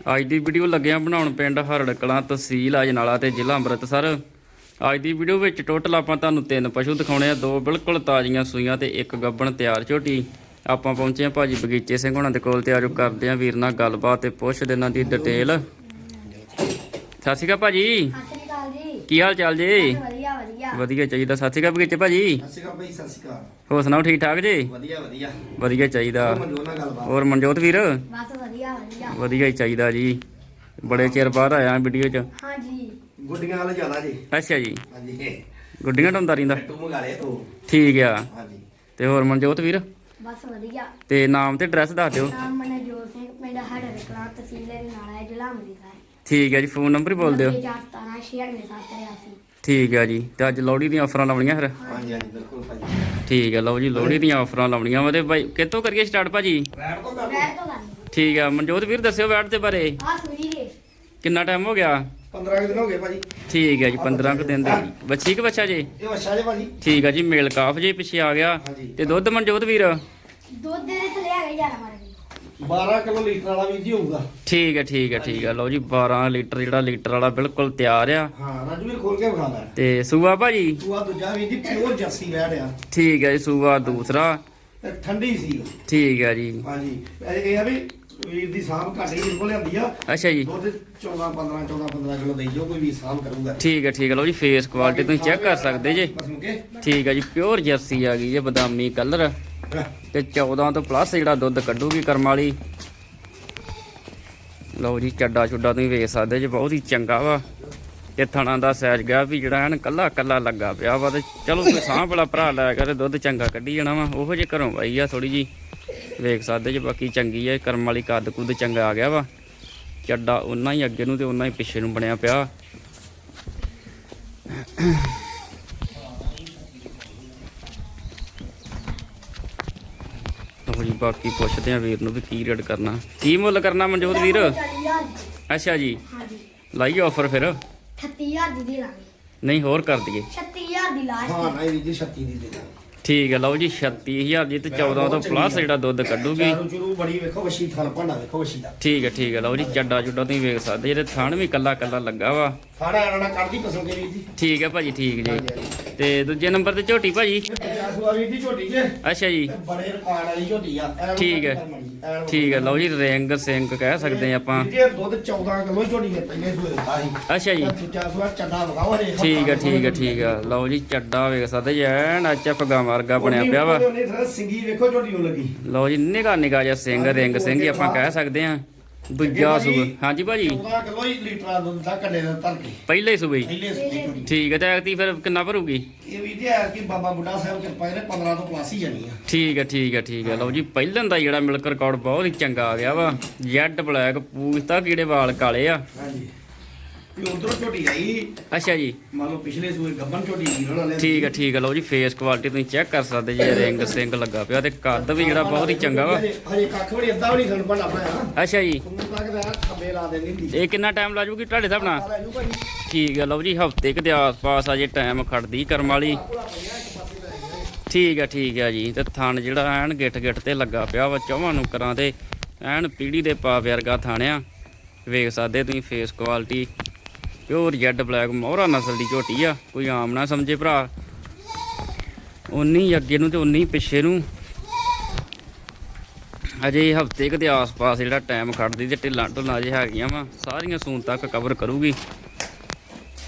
ਅੱਜ ਦੀ ਵੀਡੀਓ ਲੱਗਿਆ ਬਣਾਉਣ ਪਿੰਡ ਹਰੜ ਕਲਾਂ ਤਹਿਸੀਲ ਅਜਨਾਲਾ ਤੇ ਜ਼ਿਲ੍ਹਾ ਅੰਮ੍ਰਿਤਸਰ। ਅੱਜ ਦੀ ਵੀਡੀਓ ਵਿੱਚ ਟੋਟਲ ਆਪਾਂ ਤੁਹਾਨੂੰ ਤਿੰਨ ਪਸ਼ੂ ਦਿਖਾਉਣੇ ਆ ਦੋ ਬਿਲਕੁਲ ਤਾਜ਼ੀਆਂ ਸੂਈਆਂ ਤੇ ਇੱਕ ਗੱਬਣ ਤਿਆਰ ਝੋਟੀ। ਆਪਾਂ ਪਹੁੰਚੇ ਆ ਭਾਜੀ ਬਗੀਚੇ ਸਿੰਘ ਹੁਣਾਂ ਦੇ ਕੋਲ ਤੇ ਆਜੋ ਕਰਦੇ ਆ ਵੀਰ ਨਾਲ ਗੱਲਬਾਤ ਤੇ ਪੁੱਛਦੇ ਇਹਨਾਂ ਦੀ ਡਿਟੇਲ ਸਤਿ ਸ਼੍ਰੀ ਅਕਾਲ ਭਾਜੀ। ਸਤਿ ਸ਼੍ਰੀ ਅਕਾਲ ਜੀ। ਕੀ ਹਾਲ ਚਾਲ ਜੀ? ਵਧੀਆ ਵਧੀਆ। ਵਧੀਆ ਚਾਹੀਦਾ। ਸਤਿ ਸ਼੍ਰੀ ਅਕਾਲ ਬਗੀਚੇ ਭਾਜੀ। ਸਤਿ ਸ਼੍ਰੀ ਅਕਾਲ ਭਾਈ ਸਤਿ ਸ਼੍ਰੀ ਅਕਾਲ। ਹੋਰ ਸੁਣਾਓ ਠੀਕ ਠਾਕ ਜੀ? ਵਧੀਆ ਵਧੀਆ। ਵਧੀਆ ਚਾਹੀਦਾ। ਹੋਰ ਮਨਜੋਤ ਵੀਰ? ਬਸ ਵਧੀਆ ਹੀ ਚਾਹੀਦਾ ਜੀ। ਬੜੇ ਚਿਰ ਬਾਅਦ ਆਇਆ ਵੀਡੀਓ 'ਚ। ਹਾਂਜੀ। ਗੁੱਡੀਆਂ ਵਾਲਾ ਜ਼ਿਆਦਾ ਜੀ। ਅੱਛਾ ਜੀ। ਹਾਂਜੀ। ਗੁੱਡੀਆਂ ਢੰਦਾਰੀ ਦਾ ਟੱਟੂ ਮੰਗਾ ਲਿਆ ਤੂੰ ਠੀਕ ਆ। ਹਾਂਜੀ। ਤੇ ਹੋਰ ਮਨਜੋਤ ਵੀਰ? ਬਸ ਵਧੀਆ। ਤੇ ਨਾਮ ਤੇ ਐਡਰੈਸ ਦੱਸ ਦਿਓ। ਨਾਮ ਮਨਜੋਤ ਸਿੰਘ ਪਿੰਡ ਹੜਰ ਕਲਾਂ ਤਹਿਸੀਲ ਨਾਲਾ ਜ਼ਿਲ੍ਹਾ ਅੰਮ੍ਰਿਤਸਰ। ਠੀਕ ਹੈ ਜੀ ਫੋਨ ਨੰਬਰ ਹੀ ਬੋਲ ਦਿਓ। 4717 ਠੀਕ ਹੈ ਜੀ। ਤੇ ਅੱਜ ਲੋਹੜੀ ਦੀਆਂ ਆਫਰਾਂ ਲਾਉਣੀਆਂ ਫਿਰ? ਹਾਂਜੀ ਹਾਂਜੀ ਬਿਲਕੁਲ ਭਾਈ ਠੀਕ ਹੈ ਲਓ ਜੀ ਲੋਹੜੀ ਦੀਆਂ ਆਫਰਾਂ ਲਾਉਣੀਆਂ ਵਾ ਤੇ ਬਾਈ ਕਿੱਥੋਂ ਕਰੀਏ ਸਟਾਰਟ ਭਾਜੀ? ਰੈਡ ਤੋਂ ਕਰ ਤੋਂ ਠੀਕ ਆ ਮਨਜੋਤ ਵੀਰ ਦੱਸਿਓ ਬੈਠ ਦੇ ਬਾਰੇ। ਆ ਸੁਣੀ ਜੀ ਕਿੰਨਾ ਟਾਈਮ ਹੋ ਗਿਆ? 15 ਦਿਨ ਹੋ ਗਏ ਭਾਜੀ। ਠੀਕ ਹੈ ਜੀ 15 ਕੁ ਦਿਨ ਦੇ। ਬੱਚੀ ਕਿ ਬੱਚਾ ਜੀ? ਇਹ ਵਛਾ ਜੇ ਭਾਜੀ। ਠੀਕ ਆ ਜੀ ਮੇਲ ਕਾਫ ਜੀ ਪਿੱਛੇ ਆ ਗਿਆ। ਹਾਂਜੀ। ਤੇ ਦੁੱਧ ਮਨਜੋਤ ਵੀਰ? ਦੁੱਧ ਦੇ ਥੱਲੇ ਆ ਗਈ ਯਾਰ ਮਾਰੇ 12 ਕਿਲੋ ਲੀਟਰ ਵਾਲਾ ਵੀ ਜੀ ਹੋਊਗਾ। ਠੀਕ ਹੈ ਠੀਕ ਹੈ ਠੀਕ ਹੈ ਲਓ ਜੀ 12 ਲੀਟਰ ਜਿਹੜਾ ਲੀਟਰ ਵਾਲਾ ਬਿਲਕੁਲ ਤਿਆਰ ਆ। ਹਾਂ ਰਾਜਵੀਰ ਖੋਲ ਕੇ ਵਿਖਾ ਲੈ। ਤੇ ਸੂਆ ਭਾਜੀ? ਤੂੰ ਆ ਦੂਜਾ ਵੀ ਜੀ ਪਿਓਰ ਜੱਸੀ ਵੈੜ ਆ। ਠੀਕ ਹੈ ਜੀ ਸੂਆ ਦੂਸਰਾ। ਤੇ ਠੰਡੀ ਸੀ। ਠੀਕ ਹੈ ਜੀ। ਹਾਂਜੀ। ਇਹ ਇਹ ਆ ਵੀ ਵੀਰ ਦੀ ਸਾਂਭ ਘੱਟ ਹੀ ਕੋਲ ਲਿਆਂਦੀ ਆ। ਅੱਛਾ ਜੀ। ਦੁੱਧ 14 15 14 15 ਕਿਲੋ ਦੇਈ ਜੋ ਕੋਈ ਵੀ ਸਾਂਭ ਕਰੂਗਾ। ਠੀਕ ਹੈ ਠੀਕ ਹੈ ਲਓ ਜੀ ਫੇਸ ਕੁਆਲਿਟੀ ਤੁਸੀਂ ਚੈੱਕ ਕਰ ਸਕਦੇ ਜੇ। ਠੀਕ ਹੈ ਜੀ ਪਿਓਰ ਜਰਸੀ ਆ ਗਈ ਜੇ ਬਦਾਮੀ ਕਲਰ ਤੇ 14 ਤੋਂ ਪਲੱਸ ਜਿਹੜਾ ਦੁੱਧ ਕੱਢੂਗੀ ਕਰਮ ਵਾਲੀ। ਲਓ ਜੀ ਚੱਡਾ ਛੁੱਡਾ ਤੁਸੀਂ ਵੇਖ ਸਕਦੇ ਜੇ ਬਹੁਤ ਹੀ ਚੰਗਾ ਵਾ। ਤੇ ਥਣਾ ਦਾ ਸਾਈਜ਼ ਗਿਆ ਵੀ ਜਿਹੜਾ ਐਨ ਕੱਲਾ ਕੱਲਾ ਲੱਗਾ ਪਿਆ ਵਾ ਤੇ ਚਲੋ ਕੋਈ ਸਾਂਭ ਵਾਲਾ ਭਰਾ ਲੈ ਕੇ ਤੇ ਦੁੱਧ ਚੰਗਾ ਕੱਢੀ ਜਾਣਾ ਵਾ। ਉਹੋ ਜੇ ਘਰੋਂ ਆਈ ਆ ਥੋੜੀ ਜੀ ਵੇਖ ਸਕਦੇ ਜੇ ਬਾਕੀ ਚੰਗੀ ਆ ਕਰਮ ਵਾਲੀ ਕੱਦ ਕੁੱਦ ਚੰਗਾ ਆ ਗਿਆ ਵਾ। ਚੱਡਾ ਉਹਨਾਂ ਹੀ ਅੱਗੇ ਨੂੰ ਤੇ ਉਹਨਾਂ ਹੀ ਪਿੱਛੇ ਨੂੰ ਬਣਿਆ ਪਿਆ। ਜੀ ਬਾਕੀ ਪੁੱਛਦੇ ਆ ਵੀਰ ਨੂੰ ਵੀ ਕੀ ਰੇਟ ਕਰਨਾ। ਕੀ ਮੁੱਲ ਕਰਨਾ ਮਨਜੋਤ ਵੀਰ? ਅੱਛਾ ਜੀ। ਲਾਈਏ ਆਫਰ ਫਿਰ। 36000 ਦੀ ਦੇ ਦਾਂਗੇ। ਨਹੀਂ ਹੋਰ ਕਰ ਦਈਏ। 36000 ਦੀ ਲਾਸਟ। ਹਾਂ ਨਹੀਂ ਵੀਰ ਜੀ 36 ਦੀ ਦੇ ਦੇ ਠੀਕ ਹੈ ਲਓ ਜੀ 36000 ਦੀ ਤੇ 14 ਤੋਂ ਪਲੱਸ ਜਿਹੜਾ ਦੁੱਧ ਕੱਢੂਗੀ। ਚਾਰੂ ਚਰੂ ਬੜੀ ਵੇਖੋ ਵਸ਼ੀ ਥਣ ਭਾਂਡਾ ਵੇਖੋ ਵਸ਼ੀ ਦਾ। ਠੀਕ ਹੈ ਠੀਕ ਹੈ ਲਓ ਜੀ ਚੱਡਾ ਚੁੱਡਾ ਤੁਸੀਂ ਵੇਖ ਸਕਦੇ ਜਿਹੜੇ ਥਣ ਵੀ ਕੱਲਾ ਕੱਲਾ ਲੱਗਾ ਵਾ। ਸਾਡਾ ਆਣਾ ਕਰਦੀ ਪਸੰਦ ਕੇ ਵੀਰ ਜੀ। ਠੀਕ ਹੈ ਭਾਜੀ ਠੀਕ ਜੀ। ਤੇ ਦੂਜੇ ਨੰਬਰ ਤੇ ਝੋਟੀ ਭਾਜੀ? ਜਾਸੂਆ ਵੀਰ ਦੀ ਝੋਟੀ ਜੇ ਅੱਛਾ ਜੀ। ਬੜੇ ਰਿਕਾਰਡ ਵਾਲੀ ਝੋਟੀ ਆ। ਠੀਕ ਹੈ। ਠੀਕ ਹੈ ਲਓ ਜੀ ਰਿੰਗ ਸਿੰਘ ਕਹਿ ਸਕਦੇ ਆ ਆਪਾਂ। ਜੀ, ਦੁੱਧ 14 ਕਿਲੋ ਝੋਟੀ ਨੇ ਪਹਿਲੇ ਸੂਏ ਸੀ। ਅੱਛਾ ਜੀ। ਤੇ ਦੂਜਾ ਸੂਆ ਚੱਡਾ ਹਰੇ ਠੀਕ ਹੈ ਠੀਕ ਹੈ ਠੀਕ ਹੈ ਲਓ ਜੀ ਚੱਡਾ ਵੇਖ ਸਕਦੇ ਜੀ ਐਨ ਅੱਛਾ ਫਗਾ ਵਰਗਾ ਬਣਿਆ ਪਿਆ ਵਾ। ਉਹਨੇ ਥੋੜਾ ਸਿੰਗੀ ਵੇਖੋ ਝੋਟੀ ਨੂੰ ਲੱਗੀ। ਲਓ ਜੀ ਨਿਗਾ ਨਿਗਾ ਜਿਹਾ ਸਿੰਘ ਰਿੰਗ ਸਿੰਘ ਹੀ ਆਪਾਂ ਕਹਿ ਸਕਦੇ ਆ ਦੂਜਾ ਸੂਬ। ਹਾਂਜੀ ਭਾਜੀ। 14 ਕਿਲੋ ਹੀ ਲੀਟਰ ਦਾ ਦੁੱਧ ਦਾ ਕੱਢੇ ਦਾ ਧਰ ਕੇ। ਪਹਿਲੇ ਸੂਬੇ ਪਹਿਲੇ ਸੂਏ ਝੋਟੀ ਠੀਕ ਹੈ ਤੇ ਫਿਰ ਕਿੰਨਾ ਭਰੂਗੀ? ਇਹ ਵੀ ਜੀ ਹੈ ਕਿ ਬਾਬਾ ਬੁੱਢਾ ਸਾਹਿਬ ਕਿਰਪਾ ਇਹਨੇ 15 ਤੋਂ ਪਲੱਸ ਹੀ ਜਾਣੀ ਆ। ਠੀਕ ਹੈ ਠੀਕ ਹੈ ਠੀਕ ਹੈ। ਲਓ ਜੀ ਪਹਿਲਾਂ ਦਾ ਜਿਹੜਾ ਮਿਲਕ ਰਿਕਾਰਡ ਬਹੁਤ ਹੀ ਚੰਗਾ ਆ ਗਿਆ ਵਾ। ਜੈਡ ਬਲੈਕ ਪੂਛਤਾ ਕਿਹੜੇ ਵਾਲ ਕਾਲੇ ਆ। ਹਾਂਜੀ। ਤੇ ਉਧਰੋਂ ਝੋਟੀ ਆਈ। ਅੱਛਾ ਜੀ। ਮੰਨ ਲਓ ਪਿਛਲੇ ਸੂਏ ਗੱਬਨ ਝੋਟੀ ਵੀਰ ਉਹਨਾਂ ਨੇ ਠੀਕ ਹੈ ਠੀਕ ਹੈ ਲਓ ਜੀ ਫੇਸ ਕੁਆਲਿਟੀ ਤੁਸੀਂ ਚੈੱਕ ਕਰ ਸਕਦੇ ਜੀ ਰਿੰਗ ਸਿੰਘ ਲੱਗਾ ਪਿਆ ਤੇ ਕੱਦ ਵੀ ਜਿਹੜਾ ਬਹੁਤ ਹੀ ਚੰਗਾ ਵਾ। ਹਜੇ ਹਜੇ ਕੱਖ ਵੀ ਨੀ, ਅੱਧਾ ਵੀ ਨਹੀਂ ਖਣ ਪੜਾ ਬਣਾਇਆ ਅੱਛਾ ਜੀ। ਇਹ ਕਿੰਨਾ ਟਾਈਮ ਲਾ ਜੂਗੀ ਤੁਹਾਡੇ ਹਿਸਾਬ ਨਾਲ? ਜੂ ਠੀਕ ਹੈ ਲਓ ਜੀ ਹਫ਼ਤੇ ਕੁ ਦੇ ਆਸ-ਪਾਸ ਅਜੇ ਟਾਈਮ ਖੜਦੀ ਕਰਮ ਵਾਲੀ। ਠੀਕ ਹੈ ਠੀਕ ਹੈ ਜੀ ਤੇ ਥਣ ਜਿਹੜਾ ਐਨ ਗਿੱਠ ਗਿੱਠ ਤੇ ਲੱਗਾ ਪਿਆ ਵਾ ਚੌਵਾਂ ਨੂੰ ਕਰਾਂ ਤੇ। ਐਨ ਪੀੜੀ ਦੇ ਪਾ ਵਰਗਾ ਥਾਣਿਆ। ਵੇਖ ਸਕਦੇ ਤੁਸੀਂ face quality pure Z black ਮੋਹਰਾ ਨਸਲ ਦੀ ਝੋਟੀ ਆ ਕੋਈ ਆਮ ਨਾ ਸਮਝੇ ਭਰਾ। ਉਨੀ ਅੱਗੇ ਨੂੰ ਤੇ ਉਨੀ ਪਿੱਛੇ ਨੂੰ। ਅਜੇ ਹਫ਼ਤੇ ਕੁ ਦੇ ਆਸ-ਪਾਸ ਜਿਹੜਾ ਟਾਈਮ ਖੜਦੀ ਤੇ ਢਿੱਲਾਂ ਢੁੱਲਾਂ ਜੇ ਹੈਗੀਆਂ ਵਾ ਸਾਰੀਆਂ ਸੂਨ ਤੱਕ ਕਵਰ ਕਰੂਗੀ।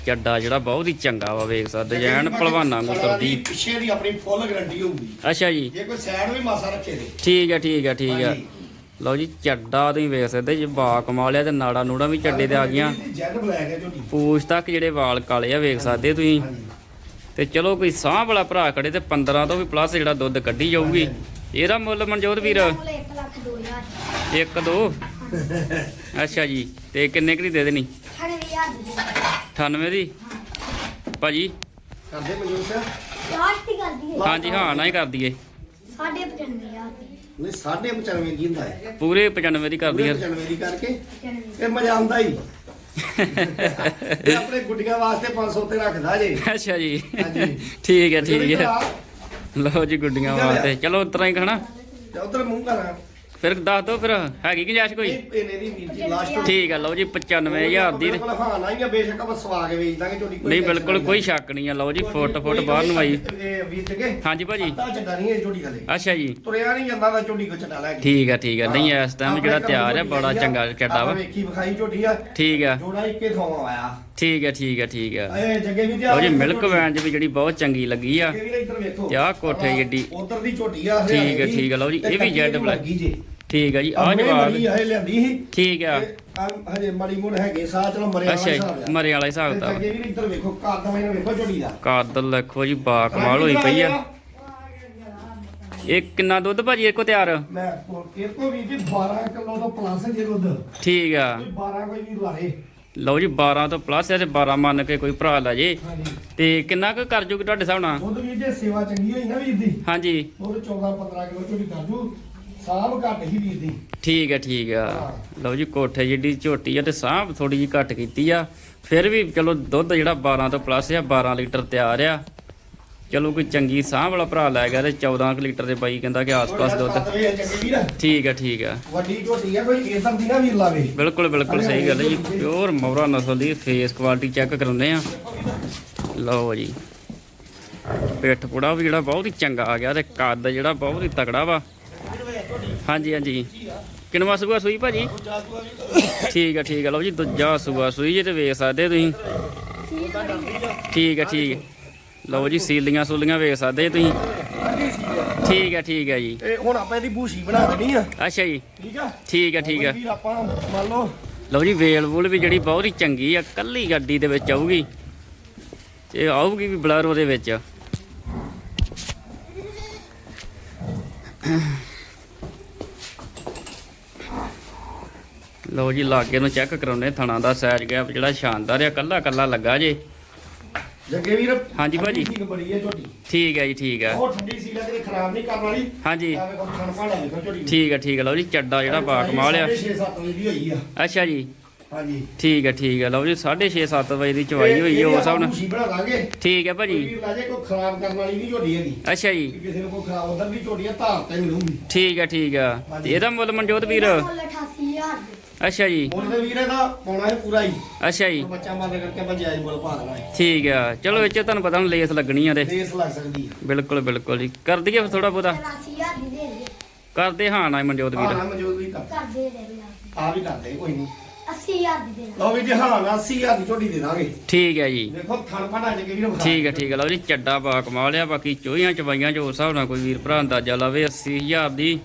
ਚੱਡਾ ਜਿਹੜਾ ਬਹੁਤ ਹੀ ਚੰਗਾ ਵਾ ਵੇਖ ਸਕਦੇ ਜੀ ਐਨ ਭਲਵਾਨਾਂ ਨੂੰ ਕਰਦੀ ਪਿੱਛੇ ਦੀ ਆਪਣੀ ਫੁੱਲ ਗਾਰੰਟੀ ਹੋਊਗੀ। ਅੱਛਾ ਜੀ। ਜੇ ਕੋਈ ਸਾਈਡ ਵੀ ਮਾਸਾ ਰੱਖੇ ਦੇ ਠੀਕ ਹੈ ਠੀਕ ਹੈ ਠੀਕ ਹਾਂਜੀ। ਲਓ ਜੀ ਚੱਡਾ ਤੁਸੀਂ ਵੇਖ ਸਕਦੇ ਜੇ ਬਾ ਕਮਾਲਿਆ ਤੇ ਨਾੜਾ ਨੂੜਾ ਵੀ ਚੱਡੇ ਤੇ ਆ ਗਈਆਂ। ਜੈਡ ਬਲੈਕ ਹੈ ਝੋਟੀ। ਪੂਛ ਤੱਕ ਜਿਹੜੇ ਵਾਲ ਕਾਲੇ ਆ ਵੇਖ ਸਕਦੇ ਤੁਸੀਂ। ਤੇ ਚਲੋ ਕੋਈ ਸਾਹ ਵਾਲਾ ਭਰਾ ਖੜੇ ਤੇ 15 ਤੋਂ ਵੀ ਪਲੱਸ ਜਿਹੜਾ ਦੁੱਧ ਕੱਢੀ ਜਾਊਗੀ। ਇਹਦਾ ਮੁੱਲ ਮਨਜੋਤ ਵੀਰ? ਕੋਲ 1 ਲੱਖ 2000 ਇੱਕ ਦੋ? ਅੱਛਾ ਜੀ ਤੇ ਕਿੰਨੇ ਕੁ ਦੀ ਦੇ ਦੇਣੀ? 38000 ਦੀ ਦੇ 98 ਦੀ? ਭਾਜੀ? ਕਰਦੇ ਮਨਜੂਰ ਸਾਹਿਬ ਲਾਸਟ ਹੀ ਕਰਦੀ ਹੈ। ਹਾਂਜੀ ਹਾਂ ਨਾ ਹੀ ਕਰ ਦਈਏ 95000 ਦੀ। ਨਹੀਂ 95 ਦੀ ਹੁੰਦਾ ਹੈ। ਪੂਰੇ 95 ਦੀ ਕਰ ਦਈਏ 95 ਦੀ ਕਰਕੇ 95 ਇਹ ਮਜ਼ਾ ਆਉਂਦਾ ਹੀ। ਆਪਣੇ ਗੁੱਡੀਆਂ ਵਾਸਤੇ 500 ਤੇ ਰੱਖਦਾ ਜੇ। ਅੱਛਾ ਜੀ। ਠੀਕ ਹੈ ਠੀਕ ਹੈ। ਲਓ ਜੀ ਗੁੱਡੀਆਂ ਵਾਸਤੇ। ਚਲੋ ਉਤਰਾ ਹੀ ਖਾਣਾ। ਤੇ ਉਧਰ ਮੂੰਹ ਕਰਾਂ ਫਿਰ ਦੱਸ ਦਿਓ ਫਿਰ ਹੈਗੀ ਗੁੰਜਾਇਸ਼ ਕੋਈ? ਇਹ ਇਹਨੇ ਦੀ ਵੀਰ ਜੀ ਲਾਸਟ ਠੀਕ ਆ ਲਓ ਜੀ 95000 ਦੀ। ਬਿਲਕੁਲ ਹਾਂ ਨਾ ਹੀ ਆ ਬੇਸ਼ੱਕ ਆਪਾਂ ਸਵਾ ਕੇ ਵੇਚ ਦਾਂਗੇ ਝੋਟੀ ਨਹੀਂ ਬਿਲਕੁਲ ਕੋਈ ਸ਼ੱਕ ਨਹੀਂ ਆ ਲਓ ਜੀ ਫੁੱਟ ਫੁੱਟ ਬਾਹਰ ਨੂੰ ਆਈ ਵੀਰ ਹਾਂਜੀ ਭਾਜੀ। ਤਾਂ ਚੱਡਾ ਨਹੀਂ ਇਹ ਝੋਟੀ ਥੱਲੇ ਅੱਛਾ ਜੀ। ਤੁਰਿਆ ਨਹੀਂ ਜਾਂਦਾ ਦਾ ਝੋਟੀ ਕੋ ਚੱਡਾ ਲੈ ਠੀਕ ਆ ਠੀਕ ਆ। ਨਹੀਂ ਇਸ ਟਾਈਮ ਜਿਹੜਾ ਤਿਆਰ ਆ ਬੜਾ ਚੰਗਾ ਚੱਡਾ ਵਾ। ਵੇਖੀ ਵਿਖਾਈ ਝੋਟੀ ਆ। ਠੀਕ ਆ। ਜੋੜਾ ਇੱਕੇ ਥਾਂ ਆਇਆ। ਠੀਕ ਆ ਠੀਕ ਆ ਠੀਕ ਆ। ਇਹ ਜੱਗੇ ਵੀ ਲਓ ਜੀ ਮਿਲਕ ਵੈਨ ਵੀ ਜਿਹੜੀ ਬਹੁਤ ਚੰਗੀ ਲੱਗੀ ਆ। ਇਹ ਵੀ ਇੱਧਰ ਵੇਖੋ। ਤੇ ਆਹ ਕੋਠੇ ਜਿੱਡੀ। ਉਧਰ ਦੀ ਝੋਟੀ ਆ ਠੀਕ ਆ, ਠੀਕ ਆ, ਲਓ ਜੀ, ਇਹ ਵੀ ਜੈਡ ਬਲੈਕ। ਠੀਕ ਆ ਜੀ ਆ ਆਹ ਜਵਾਬ ਜਵਾਬ ਇਹ ਲਿਆਂਦੀ ਸੀ। ਠੀਕ ਆ। ਤੇ ਆਹ ਹਜੇ ਮਾੜੀ ਮੋੜ ਹੈਗੇ ਸਾਹ ਚਲੋ ਮਰਿਆ ਅੱਛਾ ਜੀ ਮਰੇ ਵਾਲਾ ਹਿਸਾਬ ਵੀ ਇੱਧਰ ਵੇਖੋ ਘਰ ਦਾ ਮੈਨੂੰ ਵੇਖੋ ਝੋਟੀ ਦਾ। ਕਾਦਲ ਦੇਖੋ ਜੀ ਬਾ ਕਮਾਲ ਹੋਈ ਪਈ ਆ। ਇਹ ਕਿੰਨਾ ਦੁੱਧ ਭਾਜੀ ਇਹ ਕੋ ਤਿਆਰ? ਮੈਂ ਇਹ ਕੋ ਵੀ ਜੀ 12 ਕਿਲੋ ਤੋਂ ਪਲੱਸ ਜੇ ਦੁੱਧ। ਠੀਕ ਆ। ਕੋਈ 12 ਕੋਈ ਵੀ ਲਾਏ। ਲਓ ਜੀ 12 ਤੋਂ ਪਲੱਸ ਹੈ ਤੇ 12 ਮੰਨ ਕੇ ਕੋਈ ਭਰਾ ਲੈ ਜੇ। ਹਾਂਜੀ। ਤੇ ਕਿੰਨਾ ਕੁ ਕਰ ਜੂਗੀ ਤੁਹਾਡੇ ਹਿਸਾਬ ਨਾਲ? ਦੁੱਧ ਵੀ ਜੇ ਸੇਵਾ ਚੰਗੀ ਹੋਈ ਨਾ ਵੀਰ ਦੀ? ਹਾਂਜੀ। ਉਹ 14 15 ਕਿਲੋ ਝੋਟੀ ਕਰ ਜੂ। ਸਾਹ ਘੱਟ ਹੀ ਵੀਰ ਦੀ। ਠੀਕ ਹੈ ਠੀਕ ਆ ਲਓ ਜੀ ਕੋਠੇ ਜਿੱਡੀ ਝੋਟੀ ਆ ਤੇ ਸਾਂਭ ਥੋੜੀ ਜੀ ਘੱਟ ਕੀਤੀ ਆ। ਫਿਰ ਵੀ ਚਲੋ ਦੁੱਧ ਜਿਹੜਾ 12 ਤੋਂ ਪਲੱਸ ਆ 12 ਲੀਟਰ ਤਿਆਰ ਆ। ਚਲੋ ਕੋਈ ਚੰਗੀ ਸਾਂਭ ਵਾਲਾ ਭਰਾ ਲੈ ਗਿਆ ਤੇ 14 ਕੁ ਲੀਟਰ ਦੇ ਬਾਈ ਕਹਿੰਦਾ ਕਿ ਆਸ-ਪਾਸ ਦੁੱਧ। ਠੀਕ ਆ ਠੀਕ ਆ ਵੱਡੀ ਝੋਟੀ ਆ ਕੋਈ ਇਸਮ ਦੀ ਨਾ ਵੀਰ ਲਾਵੇ। ਬਿਲਕੁਲ ਬਿਲਕੁਲ ਸਹੀ ਗੱਲ ਹੈ ਜੀ। ਪਿਓਰ ਮੌਰਾ ਨਸਲ ਦੀ ਫੇਸ ਕੁਆਲਿਟੀ ਚੈੱਕ ਕਰਾਉਂਦੇ ਆ। ਲਓ ਜੀ। ਪਿੱਠ ਪੁੜਾ ਵੀ ਜਿਹੜਾ ਬਹੁਤ ਹੀ ਚੰਗਾ ਆ ਗਿਆ ਤੇ ਕੱਦ ਜਿਹੜਾ ਬਹੁਤ ਹੀ ਤਕੜਾ ਵਾ। ਹਾਂਜੀ ਹਾਂਜੀ। ਕਿੰਨਵਾ ਸੂਆ ਸੂਈ ਭਾਜੀ? ਠੀਕ ਆ ਠੀਕ ਆ। ਲਓ ਜੀ ਦੂਜਾ ਸੂਆ ਸੂਈ ਜੇ ਤੇ ਵੇਖ ਸਕਦੇ ਤੁਸੀਂ। ਠੀਕ ਆ ਠੀਕ। ਲਓ ਜੀ ਸੀਲੀਆਂ ਸੂਲੀਆਂ ਵੇਖ ਸਕਦੇ ਤੁਸੀਂ। ਠੀਕ ਆ ਠੀਕ ਆ ਜੀ। ਤੇ ਹੁਣ ਆਪਾਂ ਇਹਦੀ ਬੂਸ਼ੀ ਬਣਾ ਦੇਣੀ ਆ। ਅੱਛਾ ਜੀ। ਠੀਕ ਆ? ਠੀਕ ਆ ਠੀਕ ਆ। ਵੀਰ ਆਪਾਂ ਮੰਨ ਲਓ। ਲਓ ਜੀ ਵੇਲ ਵੂਲ ਵੀ ਜਿਹੜੀ ਬਹੁਤ ਹੀ ਚੰਗੀ ਆ ਕੱਲੀ ਗੱਡੀ ਦੇ ਵਿੱਚ ਆਊਗੀ। ਤੇ ਆਊਗੀ ਵੀ ਬਲਰ ਦੇ ਵਿੱਚ। ਲਓ ਜੀ ਲਾਗੇ ਨੂੰ ਚੈੱਕ ਕਰਾਉਨੇ ਥਣਾ ਦਾ ਸਾਈਜ਼ ਗੈਪ ਜਿਹੜਾ ਸ਼ਾਨਦਾਰ ਆ ਕੱਲਾ ਕੱਲਾ ਲੱਗਾ ਜੇ। ਜੱਗੇ ਵੀਰ ਹਾਂਜੀ ਭਾਜੀ। ਠੀਕ ਬੜੀ ਹੈ ਝੋਟੀ ਠੀਕ ਹੈ ਜੀ ਠੀਕ ਹੈ ਉਹ ਠੰਡੀ ਸੀ ਲੱਗੇ ਖਰਾਬ ਨਹੀਂ ਕਰਨ ਵਾਲੀ। ਹਾਂਜੀ। ਠੀਕ ਹੈ ਠੀਕ ਹੈ ਲਓ ਜੀ ਚੱਡਾ ਜਿਹੜਾ ਬਾ ਕਮਾਲ ਆ। 6-7 ਵਜੇ ਦੀ ਹੋਈ ਆ। ਅੱਛਾ ਜੀ। ਹਾਂਜੀ। ਠੀਕ ਹੈ ਠੀਕ ਹੈ ਲਓ ਜੀ 6:30 7 ਵਜੇ ਦੀ ਚਵਾਈ ਹੋਈ ਹੈ ਉਸ ਬਣਾ ਦਾਂਗੇ। ਠੀਕ ਹੈ ਭਾਜੀ। ਕੋਈ ਵੀਰ ਲਾਜੇ ਕੋਈ ਖਰਾਬ ਕਰਨ ਵਾਲੀ ਨਹੀਂ ਝੋਟੀ ਹੈਗੀ। ਅੱਛਾ ਜੀ। ਕਿਸੇ ਨੂੰ ਕੋਈ ਖਰਾਬ ਉਧਰ ਦੀ ਝੋਟੀ ਆ ਧਾਰ ਤੇ ਮਿਲੂਗੀ। ਠੀਕ ਹੈ ਠੀਕ ਹੈ ਇਹਦਾ ਮੁੱਲ ਮਨਜੋਤ ਵੀਰ? ਮੁੱਲ 88000 ਦੇ। ਅੱਛਾ ਜੀ। ਮੁੱਲ ਦੇ ਵੀਰੇ ਦਾ ਪਾਉਣਾ ਹੈ ਪੂਰਾ ਹੀ। ਅੱਛਾ ਜੀ। ਬੱਚਾ ਬੰਦ ਕਰਕੇ ਆਪਾਂ ਜਾਇਜ਼ ਮੁੱਲ ਪਾ ਦੇਣਾ ਹੈ ਠੀਕ ਆ। ਚਲੋ ਇਹ ਚ ਤੁਹਾਨੂੰ ਪਤਾ ਹੁਣ ਲੇਸ ਲੱਗਣੀ ਆ ਤੇ। ਦੇਸ ਲੱਗ ਸਕਦੀ ਹੈ ਬਿਲਕੁਲ ਬਿਲਕੁਲ ਜੀ। ਕਰ ਦਈਏ ਫਿਰ ਥੋੜਾ ਬਹੁਤਾ। 88000 ਦੀ ਦੇ ਦੇ। ਕਰਦੇ ਹਾਂ ਨਾ ਮਨਜੋਤ ਹਾਂ ਵੀਰ ਦੇ ਦੇ ਵੀਰ ਆ ਵੀ ਕਰਦੇ ਕੋਈ ਨਹੀਂ। 80000 ਦੀ ਦੇ ਦੇ ਲਓ ਵੀ ਜੀ ਹਾਂ 80000 ਦੀ ਝੋਟੀ ਦੇ ਦਾਂਗੇ। ਠੀਕ ਹੈ ਜੀ। ਦੇਖੋ ਥਣ ਵੀਰ ਵਿਖਾ ਠੀਕ ਹੈ ਠੀਕ ਹੈ ਲਓ ਜੀ ਚੱਡਾ ਬਾ ਕਮਾਲ ਆ ਬਾਕੀ ਚੋਈਆਂ ਚਵਾਈਆਂ ਜੋ ਉਸ ਹਿਸਾਬ ਨਾਲ ਕੋਈ ਵੀਰ ਭਰਾ ਅੰਦਾਜ਼ਾ ਲਾਵੇ 80000 ਦੀ।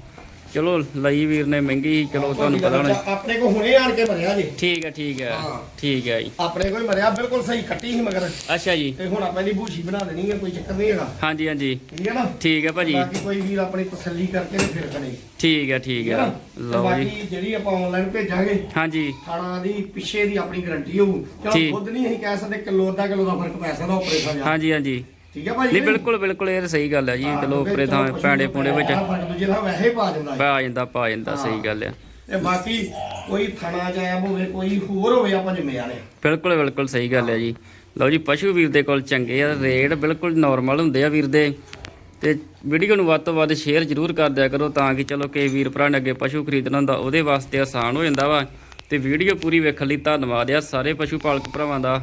ਚਲੋ ਲਈ ਵੀਰ ਨੇ ਮਹਿੰਗੀ ਸੀ, ਚਲੋ ਤੁਹਾਨੂੰ ਪਤਾ ਹੋਣਾ ਆਪਣੇ ਕੋ ਹੁਣੇ ਆਣ ਕੇ ਮਰਿਆ ਜੇ। ਠੀਕ ਹੈ ਠੀਕ ਹੈ ਹਾਂ। ਠੀਕ ਹੈ ਜੀ। ਆਪਣੇ ਕੋਈ ਮਰਿਆ ਬਿਲਕੁਲ ਸਹੀ ਕੱਟੀ ਸੀ ਮਗਰ। ਅੱਛਾ ਜੀ। ਤੇ ਹੁਣ ਆਪਾਂ ਇਹਦੀ ਬੂਸ਼ੀ ਬਣਾ ਦੇਣੀ ਹੈ ਕੋਈ ਚੱਕਰ ਨਹੀਂ ਹੈਗਾ। ਹਾਂਜੀ ਹਾਂਜੀ। ਠੀਕ ਹੈ ਨਾ? ਠੀਕ ਹੈ ਭਾਜੀ। ਬਾਕੀ ਕੋਈ ਵੀਰ ਆਪਣੀ ਤਸੱਲੀ ਕਰਕੇ ਤੇ ਫਿਰ ਕਰੇ। ਠੀਕ ਹੈ ਠੀਕ ਹੈ ਤੇ ਲਓ ਜੀ। ਬਾਕੀ ਜਿਹੜੀ ਆਪਾਂ ਆਨਲਾਈਨ ਭੇਜਾਂਗੇ ਹਾਂਜੀ। ਖਾਣਾ ਦੀ ਪਿੱਛੇ ਦੀ ਆਪਣੀ ਗਾਰੰਟੀ ਹੋਊ। ਚਲੋ ਠੀਕ। ਦੁੱਧ ਨਹੀਂ ਅਸੀਂ ਕਹਿ ਸਕਦੇ ਕਿਲੋ ਅੱਧਾ ਕਿਲੋ ਦਾ ਫ਼ਰਕ ਪੈ ਸਕਦਾ ਜਾ ਹਾਂਜੀ ਹਾਂਜੀ। ਠੀਕ ਹੈ ਭਾਈ ਨਹੀਂ ਬਿਲਕੁਲ ਬਿਲਕੁਲ ਇਹ ਤਾਂ ਸਹੀ ਗੱਲ ਹੈ ਜੀ। ਹਾਂ, ਚਲੋ ਉਪਰੇ ਪੈਂਡੇ ਪਸ਼ੂ ਪੁੰਡੇ ਵਿੱਚ ਫ਼ਰਕ ਦੂਜੇ ਦਾ ਵੈਸੇ ਹੀ ਪਾ ਜਾਂਦਾ ਹੈ ਪਾ ਜਾਂਦਾ ਪਾ ਜਾਂਦਾ ਸਹੀ ਗੱਲ ਆ। ਤੇ ਬਾਕੀ ਕੋਈ ਥਣਾ ਜਾਇਬ ਹੋਵੇ ਕੋਈ ਹੋਰ ਹੋਵੇ ਆਪਾਂ ਜ਼ਿੰਮੇਵਾਰ ਹਾਂ ਬਿਲਕੁਲ ਬਿਲਕੁਲ ਸਹੀ ਗੱਲ ਹੈ ਜੀ। ਲਓ ਜੀ ਪਸ਼ੂ ਵੀਰ ਦੇ ਕੋਲ ਚੰਗੇ ਆ ਰੇਟ ਬਿਲਕੁਲ ਨਾਰਮਲ ਹੁੰਦੇ ਆ ਵੀਰ ਦੇ। ਤੇ ਵੀਡੀਓ ਨੂੰ ਵੱਧ ਤੋਂ ਵੱਧ ਸ਼ੇਅਰ ਜ਼ਰੂਰ ਕਰ ਦਿਆ ਕਰੋ ਤਾਂ ਕਿ ਚਲੋ ਕਿ ਵੀਰ ਭਰਾ ਨੇ ਅੱਗੇ ਪਸ਼ੂ ਖਰੀਦਣਾ ਹੁੰਦਾ ਉਹਦੇ ਵਾਸਤੇ ਆਸਾਨ ਹੋ ਜਾਂਦਾ ਵਾ। ਤੇ ਵੀਡੀਓ ਪੂਰੀ ਵੇਖਣ ਲਈ ਧੰਨਵਾਦ ਆ ਸਾਰੇ ਪਸ਼ੂ ਪਾਲਕ ਭਰਾਵਾਂ ਦਾ।